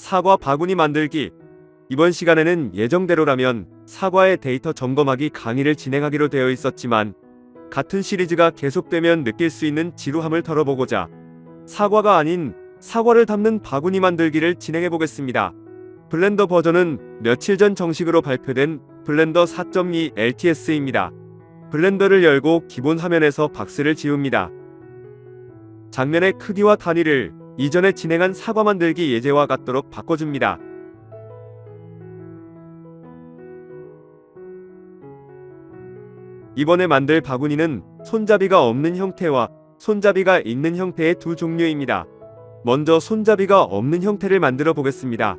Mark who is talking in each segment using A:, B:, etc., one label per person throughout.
A: 사과 바구니 만들기. 이번 시간에는 예정대로라면 사과의 데이터 점검하기 강의를 진행하기로 되어 있었지만 같은 시리즈가 계속되면 느낄 수 있는 지루함을 덜어보고자 사과가 아닌 사과를 담는 바구니 만들기를 진행해 보겠습니다. 블렌더 버전은 며칠 전 정식으로 발표된 블렌더 4.2 LTS입니다. 블렌더를 열고 기본 화면에서 박스를 지웁니다. 장면의 크기와 단위를 이전에 진행한 사과 만들기 예제와 같도록 바꿔줍니다. 이번에 만들 바구니는 손잡이가 없는 형태와 손잡이가 있는 형태의 두 종류입니다. 먼저 손잡이가 없는 형태를 만들어 보겠습니다.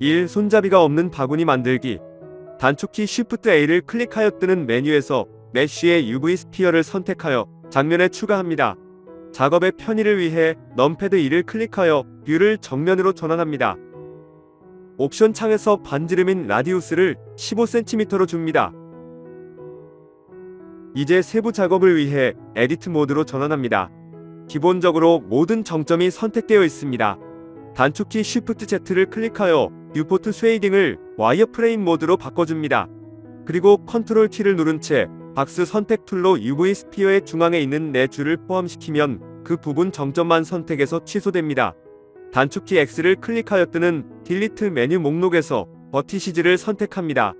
A: 1. 손잡이가 없는 바구니 만들기 단축키 Shift A를 클릭하여 뜨는 메뉴에서 메쉬의 UV 스피어를 선택하여 장면에 추가합니다. 작업의 편의를 위해 넘패드 2를 클릭하여 뷰를 정면으로 전환합니다. 옵션 창에서 반지름인 라디우스를 15cm로 줍니다. 이제 세부 작업을 위해 에디트 모드로 전환합니다. 기본적으로 모든 정점이 선택되어 있습니다. 단축키 Shift Z를 클릭하여 뷰포트 쉐이딩을 와이어프레임 모드로 바꿔줍니다. 그리고 컨트롤 키를 누른 채 박스 선택 툴로 UV 스피어의 중앙에 있는 네 줄을 포함시키면 그 부분 정점만 선택해서 취소됩니다. 단축키 X를 클릭하여 뜨는 딜리트 메뉴 목록에서 버티시즈를 선택합니다.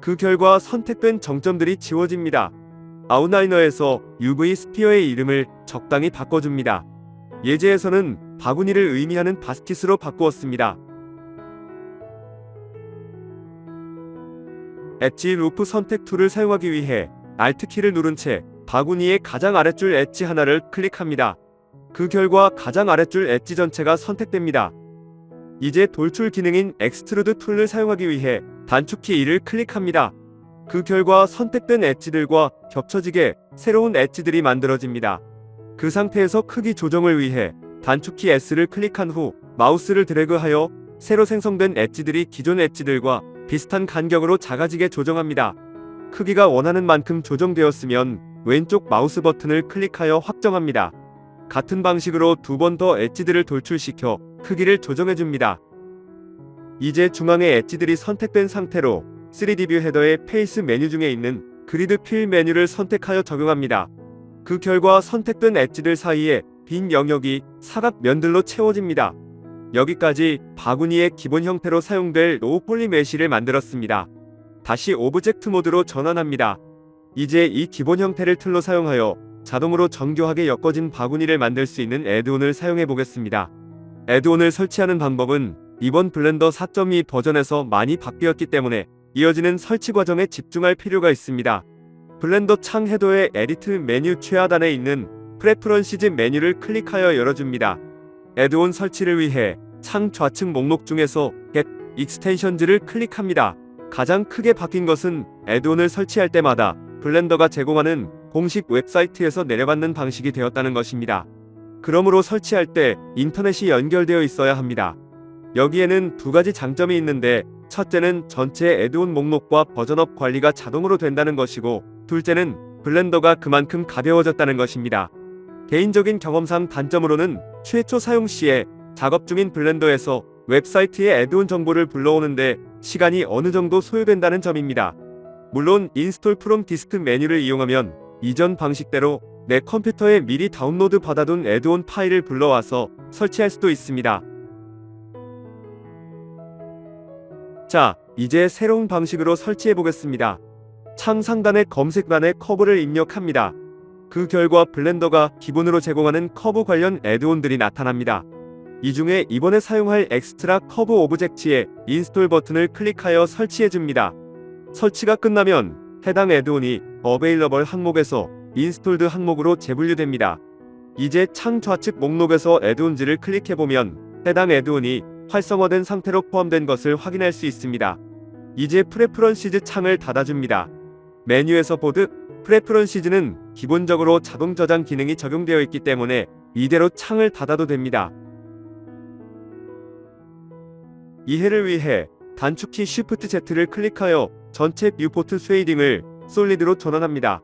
A: 그 결과 선택된 정점들이 지워집니다. 아웃라이너에서 UV 스피어의 이름을 적당히 바꿔줍니다. 예제에서는 바구니를 의미하는 바스킷으로 바꾸었습니다. 엣지 루프 선택 툴을 사용하기 위해 Alt 키를 누른 채 바구니의 가장 아랫줄 엣지 하나를 클릭합니다. 그 결과 가장 아랫줄 엣지 전체가 선택됩니다. 이제 돌출 기능인 엑스트루드 툴을 사용하기 위해 단축키 2를 클릭합니다. 그 결과 선택된 엣지들과 겹쳐지게 새로운 엣지들이 만들어집니다. 그 상태에서 크기 조정을 위해 단축키 S를 클릭한 후 마우스를 드래그하여 새로 생성된 엣지들이 기존 엣지들과 비슷한 간격으로 작아지게 조정합니다. 크기가 원하는 만큼 조정되었으면 왼쪽 마우스 버튼을 클릭하여 확정합니다. 같은 방식으로 두 번 더 엣지들을 돌출시켜 크기를 조정해줍니다. 이제 중앙의 엣지들이 선택된 상태로 3D 뷰 헤더의 페이스 메뉴 중에 있는 그리드 필 메뉴를 선택하여 적용합니다. 그 결과 선택된 엣지들 사이에 빈 영역이 사각 면들로 채워집니다. 여기까지 바구니의 기본 형태로 사용될 로우 폴리 메쉬를 만들었습니다. 다시 오브젝트 모드로 전환합니다. 이제 이 기본 형태를 틀로 사용하여 자동으로 정교하게 엮어진 바구니를 만들 수 있는 애드온을 사용해 보겠습니다. 애드온을 설치하는 방법은 이번 블렌더 4.2 버전에서 많이 바뀌었기 때문에 이어지는 설치 과정에 집중할 필요가 있습니다. 블렌더 창 해도의 에디트 메뉴 최하단에 있는 프레퍼런시즈 메뉴를 클릭하여 열어줍니다. 애드온 설치를 위해 창 좌측 목록 중에서 Get Extensions를 클릭합니다. 가장 크게 바뀐 것은 애드온을 설치할 때마다 블렌더가 제공하는 공식 웹사이트에서 내려받는 방식이 되었다는 것입니다. 그러므로 설치할 때 인터넷이 연결되어 있어야 합니다. 여기에는 두 가지 장점이 있는데 첫째는 전체 애드온 목록과 버전업 관리가 자동으로 된다는 것이고 둘째는 블렌더가 그만큼 가벼워졌다는 것입니다. 개인적인 경험상 단점으로는 최초 사용 시에 작업 중인 블렌더에서 웹사이트의 애드온 정보를 불러오는데 시간이 어느 정도 소요된다는 점입니다. 물론 인스톨 프롬 디스크 메뉴를 이용하면 이전 방식대로 내 컴퓨터에 미리 다운로드 받아둔 애드온 파일을 불러와서 설치할 수도 있습니다. 자, 이제 새로운 방식으로 설치해 보겠습니다. 창 상단의 검색란에 커브를 입력합니다. 그 결과 블렌더가 기본으로 제공하는 커브 관련 애드온들이 나타납니다. 이 중에 이번에 사용할 엑스트라 커브 오브젝트의 인스톨 버튼을 클릭하여 설치해 줍니다. 설치가 끝나면 해당 애드온이 어베일러블 항목에서 인스톨드 항목으로 재분류됩니다. 이제 창 좌측 목록에서 애드온즈를 클릭해보면 해당 애드온이 활성화된 상태로 포함된 것을 확인할 수 있습니다. 이제 프레퍼런시즈 창을 닫아줍니다. 메뉴에서 보듯 프레퍼런시즈는 기본적으로 자동 저장 기능이 적용되어 있기 때문에 이대로 창을 닫아도 됩니다. 이해를 위해 단축키 Shift Z를 클릭하여 전체 뷰포트 쉐이딩을 솔리드로 전환합니다.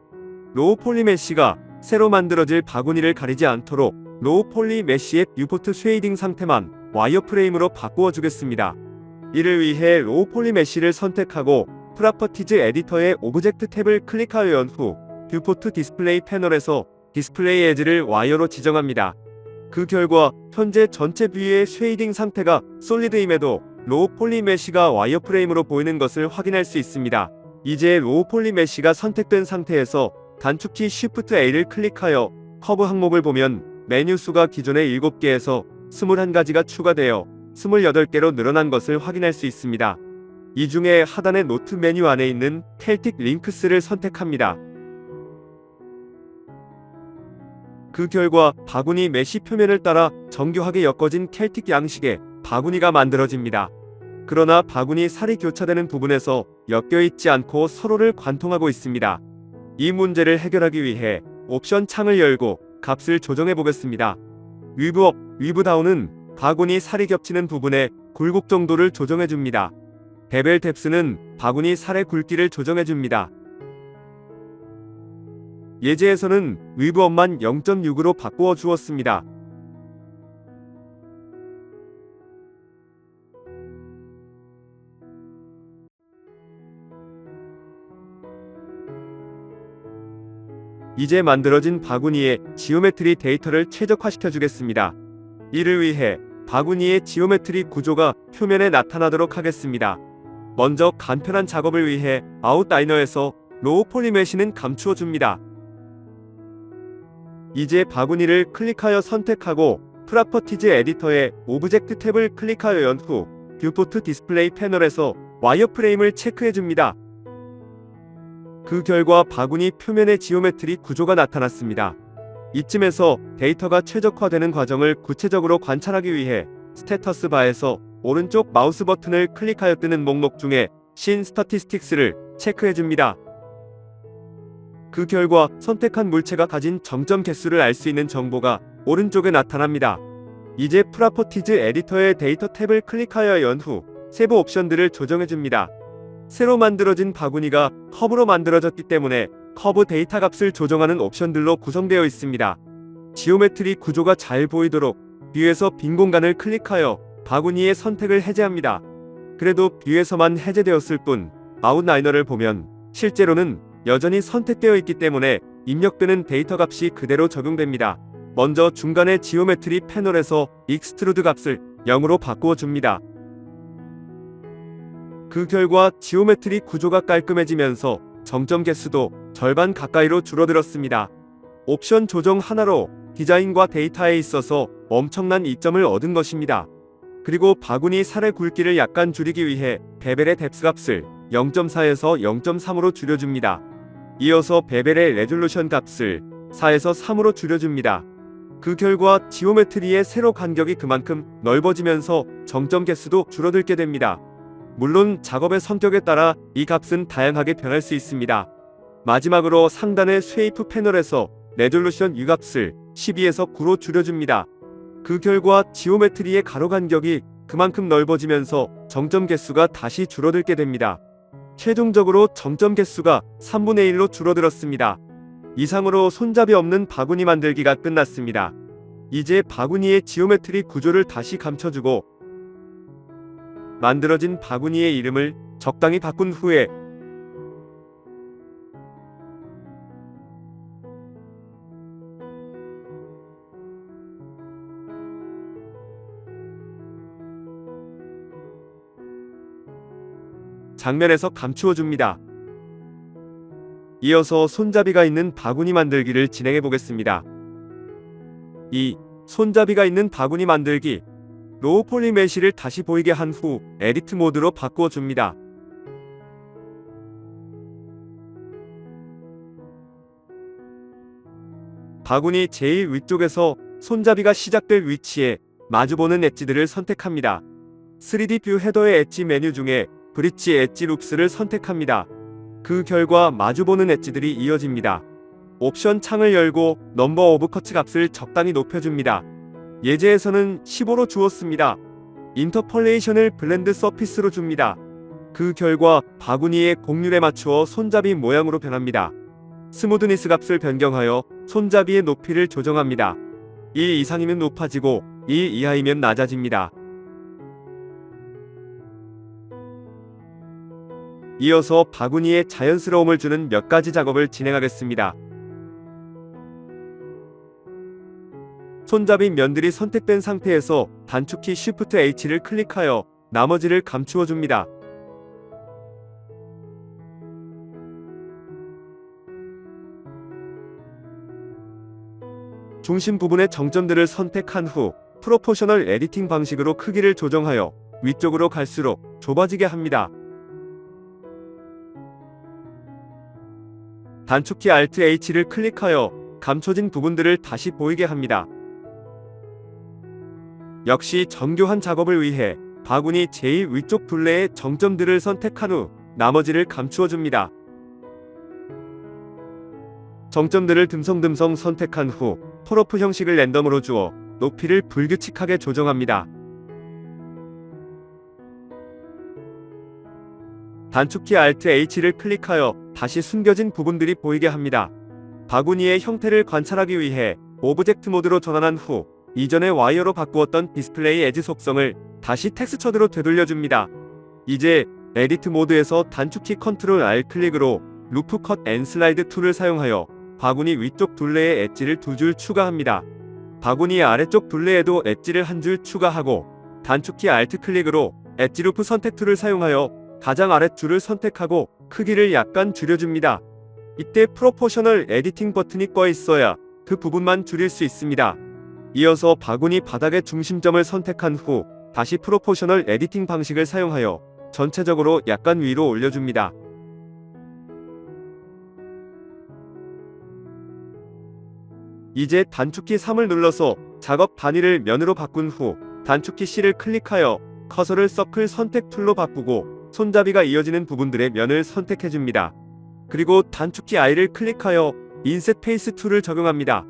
A: 로우 폴리 메쉬가 새로 만들어질 바구니를 가리지 않도록 로우 폴리 메쉬의 뷰포트 쉐이딩 상태만 와이어프레임으로 바꾸어 주겠습니다. 이를 위해 로우 폴리 메쉬를 선택하고 프라퍼티즈 에디터의 오브젝트 탭을 클릭하여 후 뷰포트 디스플레이 패널에서 디스플레이 에지를 와이어로 지정합니다. 그 결과 현재 전체 뷰의 쉐이딩 상태가 솔리드임에도 로우 폴리 메쉬가 와이어프레임으로 보이는 것을 확인할 수 있습니다. 이제 로우 폴리 메쉬가 선택된 상태에서 단축키 Shift A를 클릭하여 커브 항목을 보면 메뉴 수가 기존의 7개에서 21가지가 추가되어 28개로 늘어난 것을 확인할 수 있습니다. 이 중에 하단의 노트 메뉴 안에 있는 켈틱 링크스를 선택합니다. 그 결과 바구니 메시 표면을 따라 정교하게 엮어진 켈틱 양식의 바구니가 만들어집니다. 그러나 바구니 살이 교차되는 부분에서 엮여 있지 않고 서로를 관통하고 있습니다. 이 문제를 해결하기 위해 옵션 창을 열고 값을 조정해 보겠습니다. 위브업, 위브다운은 바구니 살이 겹치는 부분에 굴곡 정도를 조정해 줍니다. 베벨 탭스는 바구니 살의 굵기를 조정해 줍니다. 예제에서는 위브업만 0.6으로 바꾸어 주었습니다. 이제 만들어진 바구니의 지오메트리 데이터를 최적화시켜 주겠습니다. 이를 위해 바구니의 지오메트리 구조가 표면에 나타나도록 하겠습니다. 먼저 간편한 작업을 위해 아웃라이너에서 로우 폴리메시는 감추어 줍니다. 이제 바구니를 클릭하여 선택하고 프라퍼티즈 에디터의 오브젝트 탭을 클릭하여 연후 뷰포트 디스플레이 패널에서 와이어프레임을 체크해 줍니다. 그 결과 바구니 표면의 지오메트리 구조가 나타났습니다. 이쯤에서 데이터가 최적화되는 과정을 구체적으로 관찰하기 위해 스테터스 바에서 오른쪽 마우스 버튼을 클릭하여 뜨는 목록 중에 신 스타티스틱스를 체크해 줍니다. 그 결과 선택한 물체가 가진 정점 개수를 알 수 있는 정보가 오른쪽에 나타납니다. 이제 프라퍼티즈 에디터의 데이터 탭을 클릭하여 연후 세부 옵션들을 조정해 줍니다. 새로 만들어진 바구니가 커브로 만들어졌기 때문에 커브 데이터 값을 조정하는 옵션들로 구성되어 있습니다. 지오메트리 구조가 잘 보이도록 뷰에서 빈 공간을 클릭하여 바구니의 선택을 해제합니다. 그래도 뷰에서만 해제되었을 뿐 아웃라이너를 보면 실제로는 여전히 선택되어 있기 때문에 입력되는 데이터 값이 그대로 적용됩니다. 먼저 중간의 지오메트리 패널에서 익스트루드 값을 0으로 바꾸어 줍니다. 그 결과 지오메트리 구조가 깔끔해지면서 정점 개수도 절반 가까이로 줄어들었습니다. 옵션 조정 하나로 디자인과 데이터에 있어서 엄청난 이점을 얻은 것입니다. 그리고 바구니 살의 굵기를 약간 줄이기 위해 베벨의 뎁스 값을 0.4에서 0.3으로 줄여줍니다. 이어서 베벨의 레졸루션 값을 4에서 3으로 줄여줍니다. 그 결과 지오메트리의 세로 간격이 그만큼 넓어지면서 정점 개수도 줄어들게 됩니다. 물론 작업의 성격에 따라 이 값은 다양하게 변할 수 있습니다. 마지막으로 상단의 쉐이프 패널에서 레졸루션 U 값을 12에서 9로 줄여줍니다. 그 결과 지오메트리의 가로 간격이 그만큼 넓어지면서 정점 개수가 다시 줄어들게 됩니다. 최종적으로 정점 개수가 3분의 1로 줄어들었습니다. 이상으로 손잡이 없는 바구니 만들기가 끝났습니다. 이제 바구니의 지오메트리 구조를 다시 감춰주고 만들어진 바구니의 이름을 적당히 바꾼 후에 장면에서 감추어 줍니다. 이어서 손잡이가 있는 바구니 만들기를 진행해 보겠습니다. 2. 손잡이가 있는 바구니 만들기 로우 폴리 메시를 다시 보이게 한 후 에디트 모드로 바꾸어 줍니다. 바구니 제일 위쪽에서 손잡이가 시작될 위치에 마주보는 엣지들을 선택합니다. 3D 뷰 헤더의 엣지 메뉴 중에 브릿지 엣지 룹스를 선택합니다. 그 결과 마주보는 엣지들이 이어집니다. 옵션 창을 열고 넘버 오브 커트 값을 적당히 높여줍니다. 예제에서는 15로 주었습니다. 인터폴레이션을 블렌드 서피스로 줍니다. 그 결과 바구니의 곡률에 맞추어 손잡이 모양으로 변합니다. 스무드니스 값을 변경하여 손잡이의 높이를 조정합니다. 1 이상이면 높아지고 1 이하이면 낮아집니다. 이어서 바구니에 자연스러움을 주는 몇 가지 작업을 진행하겠습니다. 손잡이 면들이 선택된 상태에서 단축키 Shift H를 클릭하여 나머지를 감추어 줍니다. 중심 부분의 정점들을 선택한 후 프로포셔널 에디팅 방식으로 크기를 조정하여 위쪽으로 갈수록 좁아지게 합니다. 단축키 Alt H를 클릭하여 감춰진 부분들을 다시 보이게 합니다. 역시 정교한 작업을 위해 바구니 제일 위쪽 둘레의 정점들을 선택한 후 나머지를 감추어 줍니다. 정점들을 듬성듬성 선택한 후 폴오프 형식을 랜덤으로 주어 높이를 불규칙하게 조정합니다. 단축키 Alt H를 클릭하여 다시 숨겨진 부분들이 보이게 합니다. 바구니의 형태를 관찰하기 위해 오브젝트 모드로 전환한 후 이전에 와이어로 바꾸었던 디스플레이 에지 속성을 다시 텍스처드로 되돌려줍니다. 이제 에디트 모드에서 단축키 컨트롤 R 클릭으로 루프 컷 앤 슬라이드 툴을 사용하여 바구니 위쪽 둘레에 엣지를 두 줄 추가합니다. 바구니 아래쪽 둘레에도 엣지를 한 줄 추가하고 단축키 Alt 클릭으로 엣지 루프 선택 툴을 사용하여 가장 아랫줄을 선택하고 크기를 약간 줄여줍니다. 이때 프로포셔널 에디팅 버튼이 꺼 있어야 그 부분만 줄일 수 있습니다. 이어서 바구니 바닥의 중심점을 선택한 후 다시 프로포셔널 에디팅 방식을 사용하여 전체적으로 약간 위로 올려줍니다. 이제 단축키 3을 눌러서 작업 단위를 면으로 바꾼 후 단축키 C를 클릭하여 커서를 서클 선택 툴로 바꾸고 손잡이가 이어지는 부분들의 면을 선택해줍니다. 그리고 단축키 I를 클릭하여 인셋 페이스 툴을 적용합니다.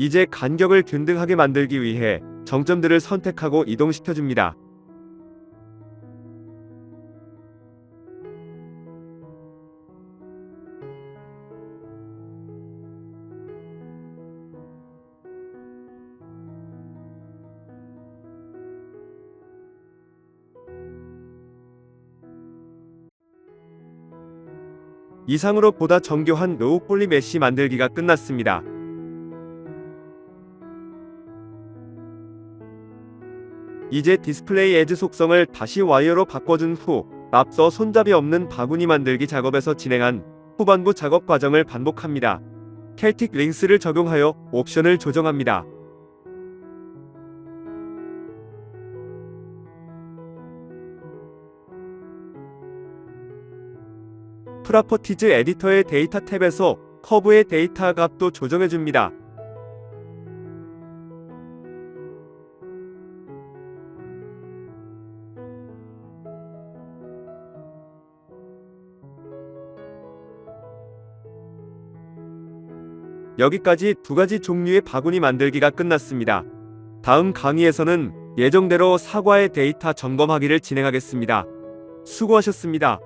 A: 이제 간격을 균등하게 만들기 위해 정점들을 선택하고 이동시켜줍니다. 이상으로 보다 정교한 로우 폴리 메쉬 만들기가 끝났습니다. 이제 디스플레이 에즈 속성을 다시 와이어로 바꿔준 후 앞서 손잡이 없는 바구니 만들기 작업에서 진행한 후반부 작업 과정을 반복합니다. 켈틱 링스를 적용하여 옵션을 조정합니다. 프라퍼티즈 에디터의 데이터 탭에서 커브의 데이터 값도 조정해줍니다. 여기까지 두 가지 종류의 바구니 만들기가 끝났습니다. 다음 강의에서는 예정대로 사과의 데이터 점검하기를 진행하겠습니다. 수고하셨습니다.